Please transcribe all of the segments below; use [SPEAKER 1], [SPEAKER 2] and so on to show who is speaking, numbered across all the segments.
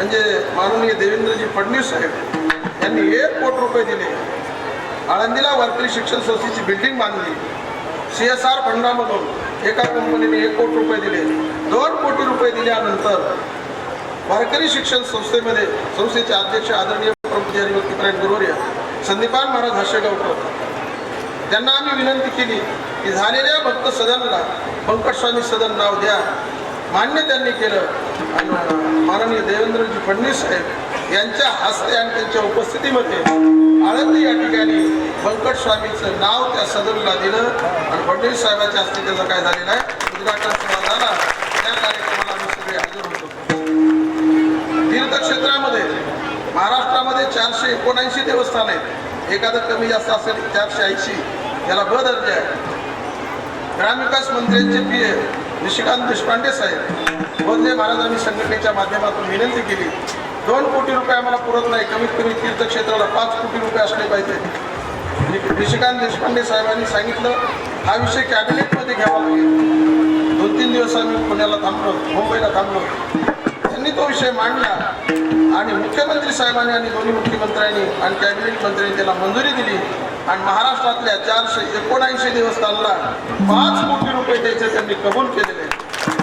[SPEAKER 1] म्हणजे माननीय देवेंद्रजी फडणवीस साहेब यांनी एक कोटी रुपये दिले. आळंदीला वारकरी शिक्षण संस्थेची बिल्डिंग बांधली. सी एस आर फंडामधून एका कंपनीने एक कोटी रुपये दिले. दोन कोटी रुपये दिल्यानंतर वारकरी शिक्षण संस्थेमध्ये संस्थेचे अध्यक्ष आदरणीय प्रभूजी हरिभक्तीपरायण गुरुवर्य संदीपान महाराज हर्षगावकर त्यांना आम्ही विनंती केली की झालेल्या भक्त सदनला पंकज स्वामी सदन नाव द्या. मान्य त्यांनी केलं. आणि माननीय देवेंद्रजी फडणवीस साहेब यांच्या हस्ते आणि त्यांच्या उपस्थितीमध्ये आळंदी या ठिकाणी पंकज स्वामीचं नाव त्या सदनला दिलं. आणि फडणवीस साहेबांच्या हस्ते त्याचं काय झालेलं आहे? उद्घाटन सभा झाला त्या कार्यक्रमाला आम्ही सगळे हजर होतो. तीर्थक्षेत्रामध्ये महाराष्ट्रामध्ये चारशे एकोणऐंशी देवस्थान आहेत. एखादं कमी जास्त असेल चारशे ऐंशी याला ब दर्जा आहे. ग्रामविकास मंत्र्यांचे पी निशिकांत देशपांडे साहेब बोधले महाराजांनी संघटनेच्या माध्यमातून विनंती केली. दोन कोटी रुपये आम्हाला पुरत नाही. कमीत कमी तीर्थक्षेत्राला पाच कोटी रुपये असले पाहिजे. निशिकांत देशपांडे साहेबांनी सांगितलं हा विषय कॅबिनेटमध्ये घ्यावा लागेल. दोन तीन दिवस आम्ही पुण्याला थांबलो मुंबईला थांबलो. त्यांनी तो विषय मांडला आणि मुख्यमंत्री साहेबांनी आणि दोन्ही मुख्यमंत्र्यांनी आणि कॅबिनेट मंत्र्यांनी त्याला मंजुरी दिली. आणि महाराष्ट्रातल्या चारशे एकोणऐंशी देवस्थानला पाच कोटी रुपये द्यायचे त्यांनी कबूल केलेले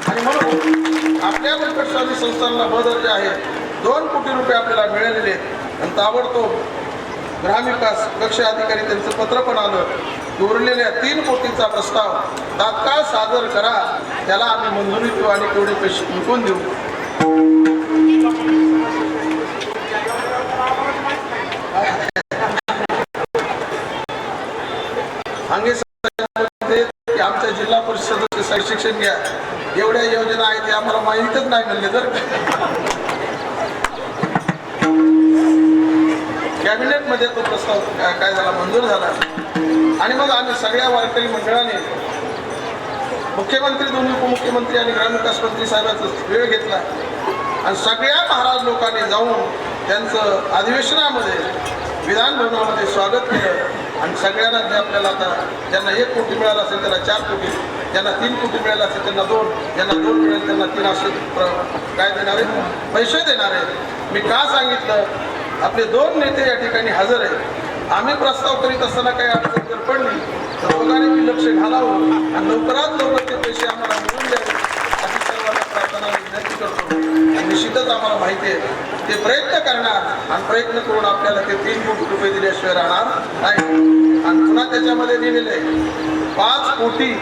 [SPEAKER 1] आणि म्हणून आपल्या वेंकटस्वामी संस्थांना बदल जे आहे दोन कोटी रुपये आपल्याला मिळालेले आणि ताबडतोब ग्रामविकास कक्ष अधिकारी त्यांचं पत्र पण आलं. की उरलेल्या तीन कोटीचा प्रस्ताव तात्काळ सादर करा. त्याला आम्ही मंजुरी देऊ आणि तेवढे पैसे विकून देऊ. शिक्षण घ्या. एवढ्या योजना आहेत ते आम्हाला माहितच नाही म्हणले तर कॅबिनेटमध्ये तो प्रस्ताव काय- झाला मंजूर झाला. आणि मग आम्ही सगळ्या वारकरी मंडळाने मुख्यमंत्री दोन्ही उपमुख्यमंत्री आणि ग्रामविकास मंत्री साहेबांचा वेळ घेतला. आणि सगळ्या महाराज लोकांनी जाऊन त्यांचं अधिवेशनामध्ये विधानभवनामध्ये स्वागत केलं. आणि सगळ्यांना जे आपल्याला आता ज्यांना एक कोटी मिळाला असेल त्यांना चार कोटी ज्यांना तीन कोटी मिळाला असेल त्यांना दोन ज्यांना दोन मिळेल त्यांना तीन असे प्र- काय देणार आहेत? पैसे देणार आहेत. मी का सांगितलं? आपले दोन नेते या ठिकाणी हजर आहेत. आम्ही प्रस्ताव करीत असताना काही अडचण जर पडली तर दोघांनी मी लक्ष घालावं आणि लवकरात लवकर ते पैसे आम्हाला मिळून द्यावे. अशी सर्वांना प्रार्थना विनंती करतो. आणि निश्चितच आम्हाला माहिती आहे. ते प्रयत्न करणार आणि प्रयत्न करून आपल्याला ते तीन कोटी रुपये दिल्याशिवाय राहणार नाही. आणि पुन्हा त्याच्यामध्ये दिलेले आहे. पाच कोटी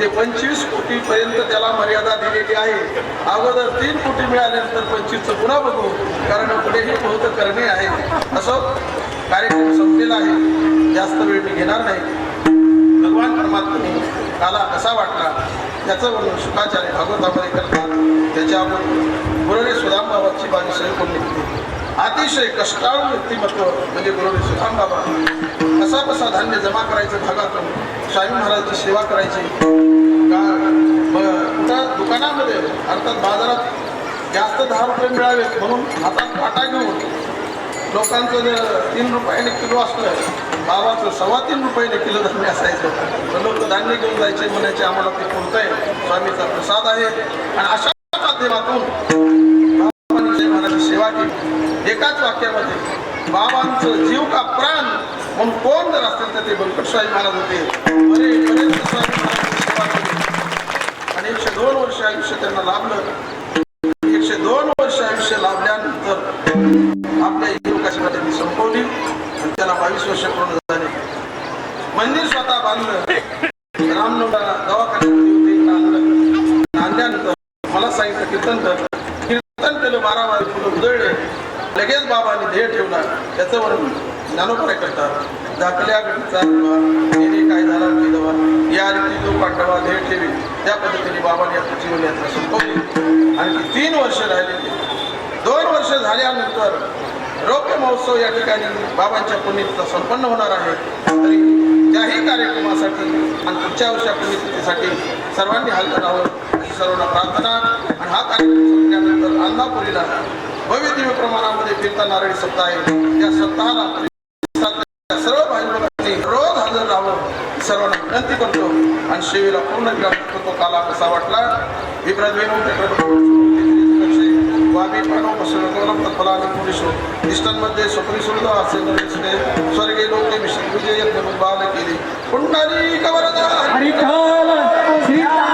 [SPEAKER 1] ते पंचवीस कोटी पर्यंत त्याला मर्यादा दिलेली आहे. अगोदर तीन कोटी मिळाल्यानंतर पंचवीसचं पुन्हा बघू कारण कुठेही बहुत करणे आहे. असं कार्यक्रम संपलेला आहे. जास्त वेळ मी घेणार नाही. भगवान परमात्मा काला कसा वाटला? याचं वर्णन शुकाचार्य भागवतामध्ये करतात. त्याच्यावर गुरुने सुधामबाबाची बाजी सही करून अतिशय कष्टाळू व्यक्तिमत्व म्हणजे गुरुने सुधामबाबा. कसा कसा धान्य जमा करायचं भागातून स्वामी महाराजची सेवा करायची. का त्या दुकानामध्ये अर्थात बाजारात जास्त दहा रुपये मिळावेत म्हणून हातात काटा घेऊन लोकांचं जर तीन रुपयाने किलो असलं बाबाचं सव्वा तीन रुपयाने किलो धान्य असायचं. लोक धान्य घेऊन जायचे म्हणायचे आम्हाला ते कोणतंय स्वामीचा प्रसाद आहे. आणि अशा माध्यमातून सेवा केली. एकाच वाक्यामध्ये बाबांचं जीव का प्राण? म्हणून कोण जर असेल तर ते बंकटस्वामी महाराज होते. मरेपर्यंत स्वामी सेवा केली. आणि एकशे दोन वर्ष आयुष्य त्यांना लाभलं. एकशे दोन वर्ष आयुष्य लाभल्यानंतर आपल्या युवकाशी त्यांनी संपवली आणि त्याला बावीस वर्ष पूर्ण झाले. मंदिर स्वतः बांधलं. रामनवला दवाखान्यामध्ये होते आणलं आणल्यानंतर मला सांगितलं कीर्तन कर. कीर्तन केलं बारा बारा फुलं लगेच बाबांनी ध्येय ठेवला. त्याचं वर्णन ज्ञानोपाय करतात. झाकल्या घडीचा काय झाला की दवा या रीती जो पांडवा ध्येय ठेवी. त्या पद्धतीने बाबांनी आपली संपवली. तीन वर्ष राहिलेली. दोन वर्ष झाल्यानंतर रौप्य महोत्सव या ठिकाणी बाबांच्या पुण्यतिथीचा संपन्न होणार आहे. तरी त्याही कार्यक्रमासाठी आणि पुढच्या वर्षा पुण्यतिथीसाठी सर्वांनी हजर राहावं अशी सर्वांना प्रार्थना. आणि हा कार्यक्रम संपल्यानंतर अंधापुरीला भव्य दिव्य प्रमाणामध्ये फिरता नारळी सप्ताह आहे. त्या सप्ताहाला सर्व भाई लोकांनी रोज हजर राहावं सर्वांना विनंती करतो. आणि सेवेला पूर्ण विराम काला कसा वाटला. विप्रद्वेनो ವಾಗ್ಮಿ ಪ್ರಣವ ಸುರಗೋರಂ ತತ್ಫಲಾನಿ ಪುರುಷು ಇಷ್ಟನ್ಮಧ್ಯೆ ಸ್ವಪರಿಸುವುದು ಆಸೀನವಿಸಿದೆ ಸ್ವರ್ಗೆ ಲೋಕೆ ವಿಷ್ಣು ವಿಜಯ ಬಾಲಕಿರಿ ಪುಂಡರೀಕ ವರದ ಹರಿಕಾಲ ಶ್ರೀಕಾಲ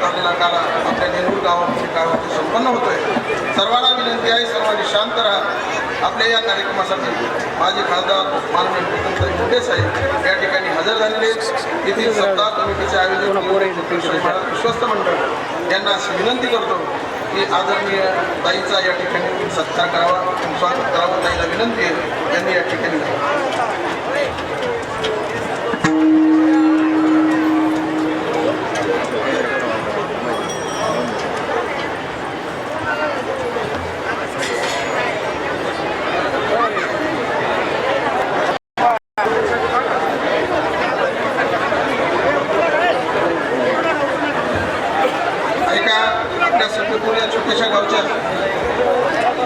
[SPEAKER 1] झालेला काला आपल्या नेरूर गावामध्ये गावामध्ये संपन्न होतोय. सर्वांना विनंती आहे सर्वांनी शांत राहा. आपल्या या कार्यक्रमासाठी माझे खासदार माननीय प्रीतमताई मुंडे साहेब या ठिकाणी हजर झालेले. येथील सप्ताह कमिटीचे आयोजक श्री महाराज विश्वस्त मंडळ यांना अशी विनंती करतो की आदरणीय ताईचा या ठिकाणी सत्कार करावा. स्वागत करावं ताईला विनंती आहे यांनी या ठिकाणी जावं. ऐका आपल्या सखीपूर या छोट्याशा गावच्या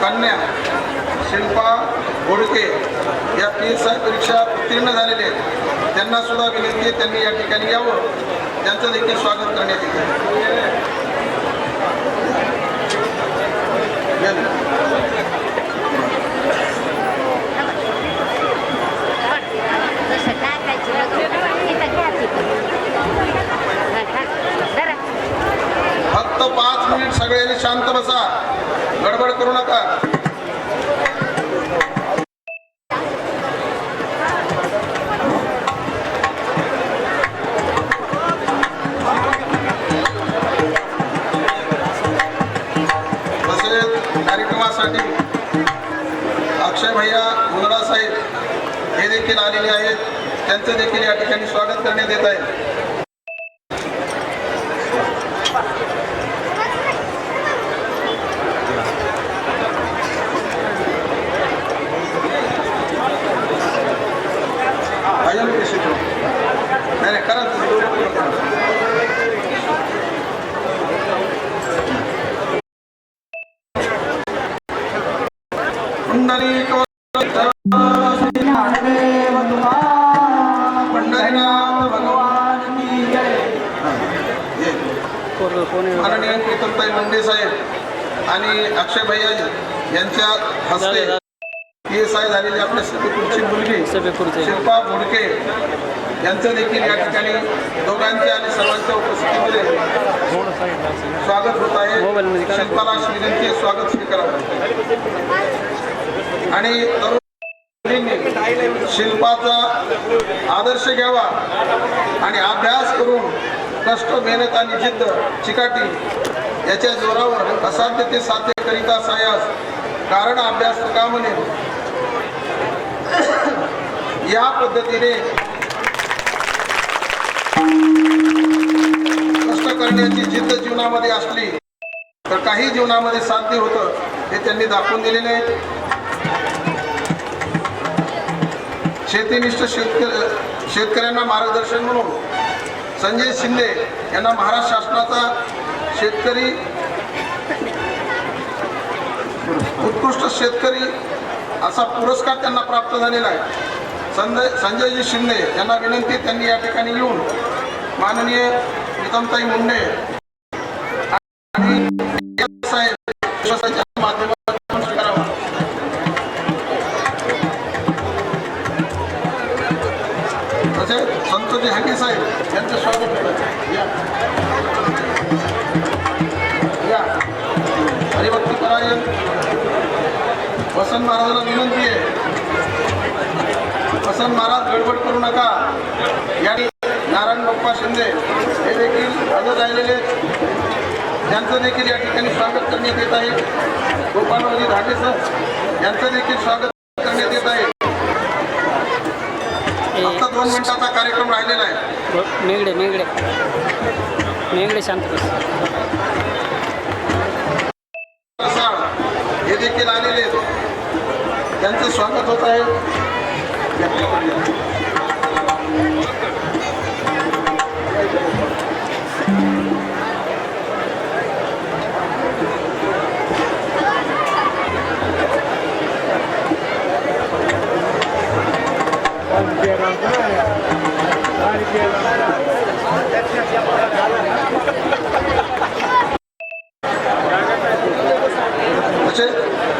[SPEAKER 1] कन्या शिल्पा घोडके या पी एस आय परीक्षा उत्तीर्ण झालेल्या आहेत त्यांना सुद्धा विनंती आहे त्यांनी या ठिकाणी यावं त्यांचं देखील स्वागत करण्यात येते. फक्त पाच मिनिट सगळ्यांनी शांत बसा. गडबड करू नका. भैया मुनरा साहेब हे देखील आलेले आहेत. त्यांचं देखील या ठिकाणी स्वागत करण्यात येत आहे. माननीय प्रीतमताई मुंडे साहेब आणि अक्षय भैया यांच्या हस्ते पी एस आय झालेली आपल्या सभेपूरची मुलगी शिल्पा घोडके यांचं देखील या ठिकाणी दोघांच्या आणि सर्वांच्या उपस्थितीमध्ये स्वागत होत आहे. शिल्पाला आहे, स्वागत स्वीकारावं आणि तरुण मुलींनी शिल्पाचा आदर्श घ्यावा आणि अभ्यास करून कष्ट मेहनत आणि जिद्द चिकाटी याच्या जोरावर असाध्य ते साध्य करीता सायास कारण अभ्यास का म्हणे? या पद्धतीने कष्ट करण्याची जिद्द जीवनामध्ये असली तर काही जीवनामध्ये साध्य होतं हे त्यांनी दाखवून दिलेले आहे. शेतीनिष्ठ शेतकरी शेतकऱ्यांना मार्गदर्शन म्हणून संजय शिंदे यांना महाराष्ट्र शासनाचा शेतकरी उत्कृष्ट शेतकरी असा पुरस्कार त्यांना प्राप्त झालेला आहे. संजय संजयजी शिंदे यांना विनंती त्यांनी या ठिकाणी येऊन माननीय नितमताई मुंडे वसंत महाराजांना विनंती आहे. वसंत महाराज गडबड करू नका. या नारायण बाप्पा शिंदे हे देखील हजर राहिलेले. त्यांचं देखील या ठिकाणी स्वागत करण्यात येत आहे. गोपालवाजी धाटे सर यांचं देखील स्वागत करण्यात येत आहे. फक्त दोन मिनिटाचा कार्यक्रम राहिलेला आहे.
[SPEAKER 2] मेंगडे मेंगडे मेंगडे शांत बस
[SPEAKER 1] असा हे देखील आलेले आहेत त्यांचं स्वागत होत आहे Thank you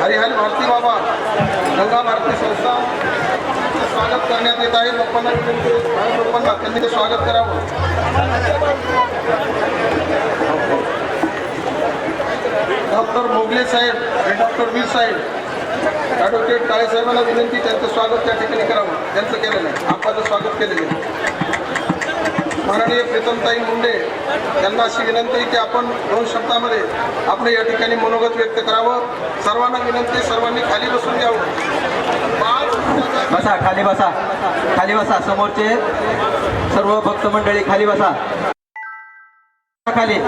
[SPEAKER 1] हरिहर भारती बाबा गंगा भारती संस्था स्वागत करण्यात येत आहे लोकांना त्यांनी ते स्वागत करावं डॉक्टर मोगले साहेब आणि डॉक्टर वीर साहेब. ॲडव्होकेट काळे साहेबांना विनंती त्यांचं स्वागत त्या ठिकाणी करावं. त्यांचं केलेलं आहे आपाचं स्वागत केलेलं आहे. माननीय प्रीतमताई मुंडे यांना अशी विनंती आहे की आपण दोन शब्दामध्ये आपलं या ठिकाणी मनोगत व्यक्त करावं. सर्वांना विनंती सर्वांनी खाली बसून घ्यावं
[SPEAKER 3] बसा खाली बसा खाली बसा समोरचे सर्व भक्त मंडळी खाली बसा. खाली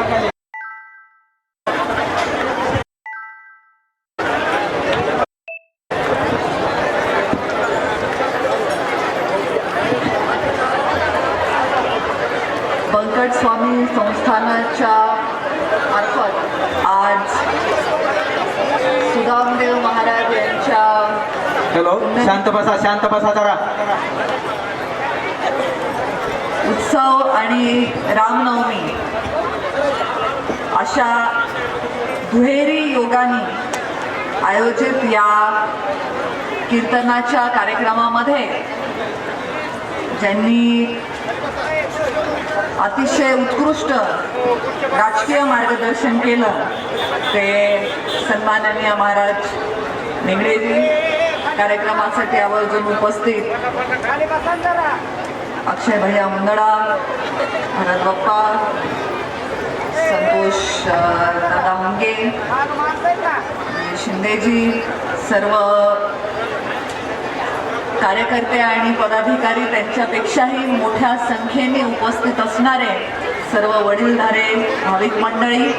[SPEAKER 4] बंकट स्वामी संस्थानाच्या मार्फत आज सुदामदेव महाराज यांच्या
[SPEAKER 3] हॅलो शांत बसा शांत बसा जरा
[SPEAKER 4] उत्सव आणि रामनवमी. अशा दुहेरी योगाने आयोजित या कीर्तनाच्या कार्यक्रमामध्ये ज्यांनी अतिशय उत्कृष्ट राजकीय मार्गदर्शन केलं ते सन्माननीय महाराज निगडेजी कार्यक्रमासाठी आवर्जून उपस्थित. अक्षय भैया मुंदडा भरत बाप्पा संतोष दादा मुंगे शिंदेजी सर्व कार्यकर्ते आणि पदाधिकारी त्यांच्यापेक्षाही मोठ्या संख्येने उपस्थित असणारे सर्व वडीलधारे भाविक मंडळी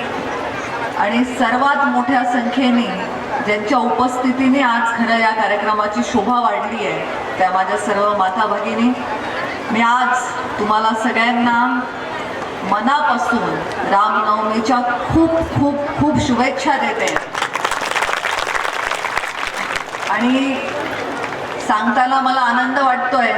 [SPEAKER 4] आणि सर्वात मोठ्या संख्येने ज्यांच्या उपस्थितीने आज खरं या कार्यक्रमाची शोभा वाढली आहे त्या माझ्या सर्व माता भगिनी मी आज तुम्हाला सगळ्यांना मनापासून रामनवमीच्या खूप खूप खूप शुभेच्छा देते. आणि सांगताना मला आनंद वाटतोय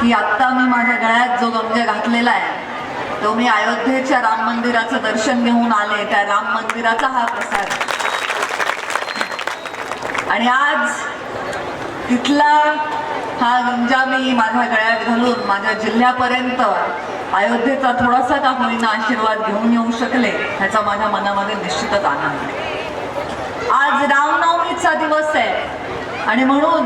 [SPEAKER 4] की आत्ता मी माझ्या गळ्यात जो गंगे घातलेला आहे तो मी अयोध्येच्या राम मंदिराचं दर्शन घेऊन आले त्या राम मंदिराचा हा प्रसाद. आणि आज तिथला हा गंजा मी माझ्या गळ्यात घालून माझ्या जिल्ह्यापर्यंत अयोध्येचा थोडासा का होईना आशीर्वाद घेऊन येऊ शकले ह्याचा माझ्या मनामध्ये निश्चितच आनंद आहे. आज रामनवमीचा दिवस आहे. आणि म्हणून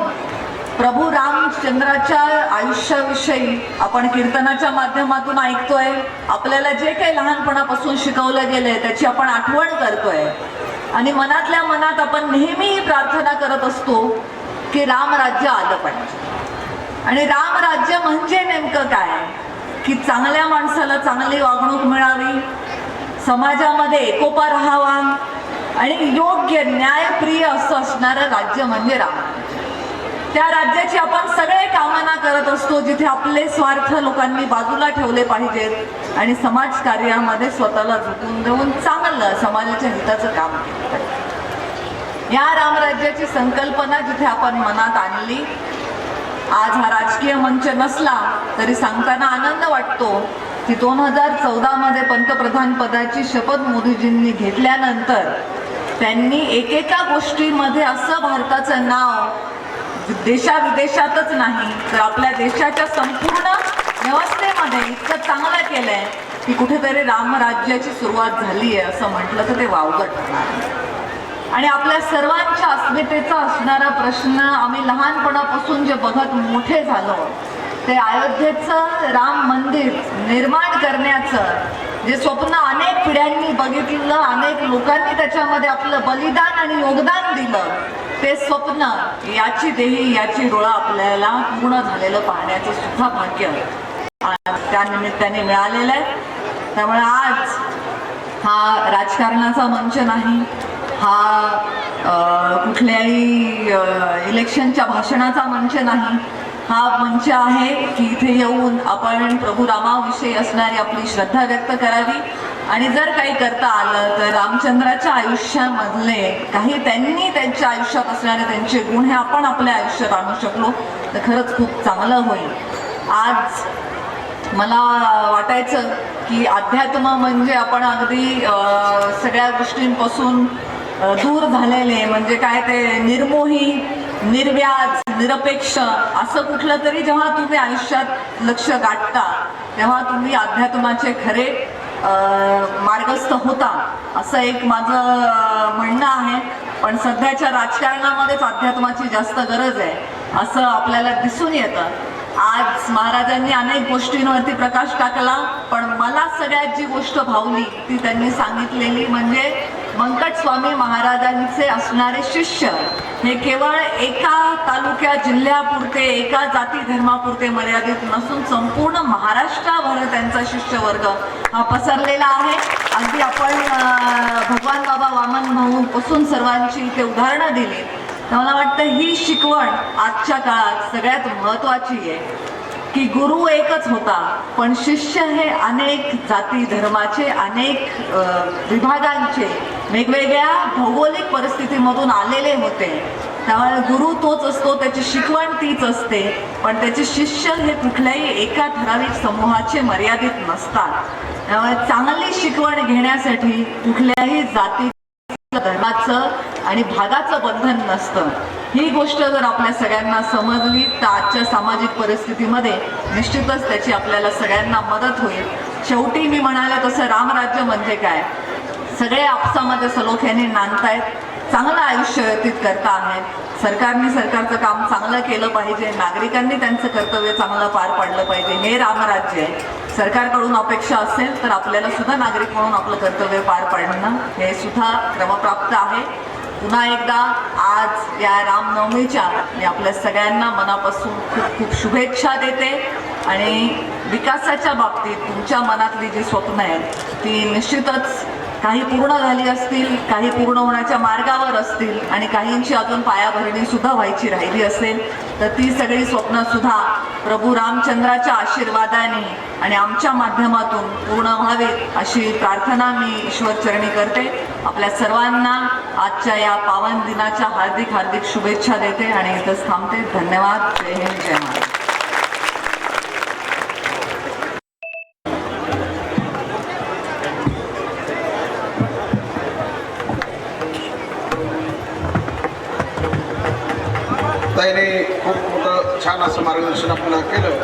[SPEAKER 4] प्रभू रामचंद्राच्या आयुष्याविषयी आपण कीर्तनाच्या माध्यमातून ऐकतोय. आपल्याला जे काही लहानपणापासून शिकवलं गेलंय त्याची आपण आठवण करतोय. आणि मनातल्या मनात आपण नेहमीही प्रार्थना करत असतो की रामराज्य आलं पाहिजे. आणि रामराज्य म्हणजे नेमकं काय? की चांगल्या माणसाला चांगली वागणूक मिळावी समाजामध्ये एकोपा राहावा आणि योग्य न्यायप्रिय असं असणारं राज्य म्हणजे राम. त्या राज्याची आपण सगळे कामना करत असतो जिथे आपले स्वार्थ लोकांनी बाजूला ठेवले पाहिजेत आणि समाज कार्यामध्ये स्वतःला झुकून देऊन चांगलं समाजाच्या हिताचं काम केलं या रामराज्याची संकल्पना जिथे आपण मनात आणली आज हा राजकीय मंच नसला तरी सांगताना आनंद वाटतो. की दोन हजार चौदामध्ये पंतप्रधान पदाची शपथ मोदीजींनी घेतल्यानंतर त्यांनी एकेका गोष्टीमध्ये असं भारताचं नाव देशाविदेशातच नाही तर आपल्या देशाच्या संपूर्ण व्यवस्थेमध्ये इतकं चांगलं केलंय की कुठेतरी रामराज्याची सुरुवात झाली आहे असं म्हटलं तर ते वावगं ठरणार आणि आपल्या सर्वांच्या अस्मितेचा असणारा प्रश्न आम्ही लहानपणापासून जे बघत मोठे झालो ते अयोध्येचं राम मंदिर निर्माण करण्याचं जे स्वप्न अनेक पिढ्यांनी बघितलं अनेक लोकांनी त्याच्यामध्ये आपलं बलिदान आणि योगदान दिलं ते स्वप्न याची देही याची डोळा आपल्याला पूर्ण झालेलं पाहण्याचं सुद्धा भाग्य आज मिळालेलं आहे. त्यामुळे आज हा राजकारणाचा मंच नाही हा कुठल्याही इलेक्शनच्या भाषणाचा मंच नाही. हा मंच आहे की इथे येऊन आपण प्रभू रामाविषयी असणारी आपली श्रद्धा व्यक्त करावी. आणि जर काही करता आलं तर रामचंद्राच्या आयुष्यामधले काही त्यांनी त्यांच्या आयुष्यात असणारे त्यांचे गुण हे आपण आपल्या आयुष्यात आणू शकलो तर खरंच खूप चांगलं होईल. आज मला वाटायचं की अध्यात्म म्हणजे आपण अगदी सगळ्या गोष्टींपासून दूर झालेले म्हणजे काय ते निर्मोही निर्व्याज निरपेक्ष असं कुठलं तरी जेव्हा तुम्ही आयुष्यात लक्ष गाठता तेव्हा तुम्ही अध्यात्माचे खरे मार्गस्थ होता असं एक माझं म्हणणं आहे. पण सध्याच्या राजकारणामध्येच अध्यात्माची जास्त गरज आहे असं आपल्याला दिसून येतं. आज महाराजांनी अनेक गोष्टींवरती प्रकाश टाकला पण मला सगळ्यात जी गोष्ट भावली ती त्यांनी सांगितलेली म्हणजे मंकट स्वामी महाराजांचे असणारे शिष्य हे केवळ एका तालुक्या जिल्ह्यापुरते एका जाती धर्मापुरते मर्यादित नसून संपूर्ण महाराष्ट्राभर त्यांचा शिष्यवर्ग हा पसरलेला आहे. अगदी आपण भगवान बाबा वामन भाऊ पासून सर्वांची इथे उदाहरणं दिली. तर मला वाटतं ही शिकवण आजच्या काळात सगळ्यात महत्वाची आहे. की गुरु एकच होता पण शिष्य हे अनेक जाती धर्माचे अनेक विभागांचे वेगवेगळ्या भौगोलिक परिस्थितीमधून आलेले होते. त्यामुळे गुरु तोच असतो त्याची शिकवण तीच असते. पण त्याचे शिष्य हे कुठल्याही एका ठराविक समूहाचे मर्यादित नसतात. त्यामुळे चांगली शिकवण घेण्यासाठी कुठल्याही जाती धर्माचं आणि भागाचं बंधन नसतं. ही गोष्ट जर आपल्या सगळ्यांना समजली तर आजच्या सामाजिक परिस्थितीमध्ये निश्चितच त्याची आपल्याला सगळ्यांना मदत होईल. शेवटी मी म्हणाला तसं रामराज्य म्हणजे काय? सगळे आपसामध्ये सलोख्याने नांदतायत. चांगलं आयुष्य व्यतीत करता आहेत सरकारने सरकारचं काम चांगलं केलं पाहिजे. नागरिकांनी त्यांचं कर्तव्य चांगलं पार पाडलं पाहिजे. हे रामराज्य आहे. सरकारकडून अपेक्षा असेल तर आपल्याला सुद्धा नागरिक म्हणून आपलं कर्तव्य पार पाडणं हे सुद्धा क्रमप्राप्त आहे. पुन्हा एकदा आज या रामनवमीच्या मी आपल्या सगळ्यांना मनापासून खूप खूप शुभेच्छा देते आणि विकासाच्या बाबतीत तुमच्या मनातली जी स्वप्न आहेत ती निश्चितच काही पूर्ण झाली असतील काही पूर्ण होण्याच्या मार्गावर असतील आणि काहींची अजून पायाभरणी सुद्धा व्हायची राहिली असेल तर ती सगळी स्वप्न सुद्धा प्रभू रामचंद्राच्या आशीर्वादाने आणि आमच्या माध्यमातून पूर्ण व्हावेत अशी प्रार्थना मी ईश्वरचरणी करते. आपल्या सर्वांना आजच्या या पावन दिनाच्या हार्दिक हार्दिक शुभेच्छा देते आणि इथंच थांबते. धन्यवाद. जय हिंद जय
[SPEAKER 1] ताईने खूप मोठं छान असं मार्गदर्शन आपल्याला केलं.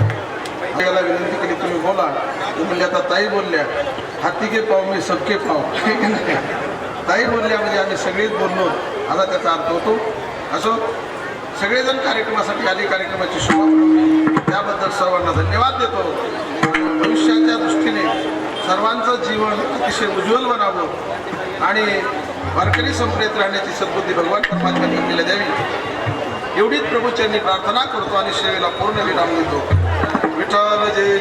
[SPEAKER 1] त्याला विनंती केली तुम्ही बोला. म्हणजे आता ताई बोलल्या. हाती के पाव मी सबके पाव. ताई बोलल्या म्हणजे आम्ही सगळेच बोललो. आता त्याचा अर्थ होतो. असो सगळेजण कार्यक्रमासाठी आली कार्यक्रमाची सुरुवात त्याबद्दल सर्वांना धन्यवाद देतो. भविष्याच्या दृष्टीने सर्वांचं जीवन अतिशय उज्ज्वल बनावं आणि वारकरी संप्रेत राहण्याची सद्बुद्धी भगवान परमात्म्याने आपल्याला द्यावी. एवढीच प्रभूच्यांनी प्रार्थना करतो आणि सेवेला पूर्ण विराम देतो. विठ्ठल जय.